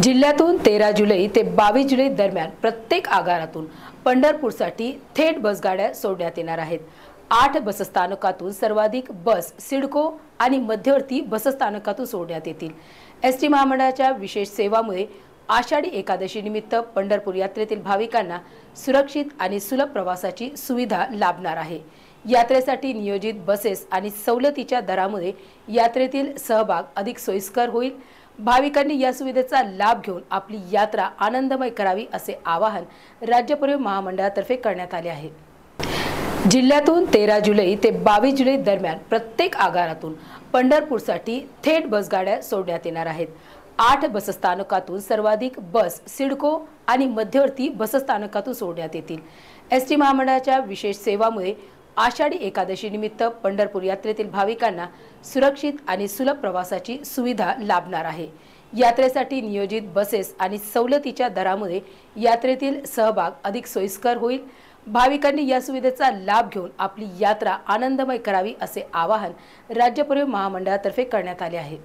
जिल्ह्यातून तेरा जुलै ते बावीस जुलै दरम्यान प्रत्येक आगारातून पंढरपूरसाठी थेट बसगाड्या सोडण्यात येणार आहेत. आठ बसस्थानकातून सर्वाधिक बस सिडको आणि मध्यवर्ती बसस्थानकातून सोडण्यात येतील. एस टी महामंडळाच्या विशेष सेवामुळे आषाढी एकादशीनिमित्त पंढरपूर यात्रेतील भाविकांना सुरक्षित आणि सुलभ प्रवासाची सुविधा लाभणार आहे. यात्रेसाठी नियोजित बसेस आणि सवलतीच्या दरामुळे यात्रेतील सहभाग अधिक सोयीस्कर होईल. भाविकांनी या सुविधेचा लाभ घेऊन आपली यात्रा आनंदमय करावी असे आवाहन राज्य परिवहन महामंडळातर्फे करण्यात आले आहे. जिल्ह्यातून तेरा जुलै ते बावीस जुलै दरम्यान प्रत्येक आगारातून पंढरपूरसाठी थेट बसगाड्या सोडण्यात येणार आहेत. आठ बसस्थानकातून सर्वाधिक बस सिडको आणि मध्यवर्ती बसस्थानकातून सोडण्यात येतील. एस टी महामंडळाच्या विशेष सेवामुळे आषाढी एकादशी निमित्त पंढरपूर यात्रेतील भाविकांना सुरक्षित आणि सुलभ प्रवासाची सुविधा लाभणार आहे. यात्रेसाठी नियोजित बसेस आणि सवलतीच्या दरामुळे यात्रेतील सहभाग अधिक सोयीस्कर होईल. भाविकांनी या सुविधेचा लाभ घेऊन आपली यात्रा आनंदमय करावी असे आवाहन राज्य परिवहन महामंडळातर्फे करण्यात आले आहे.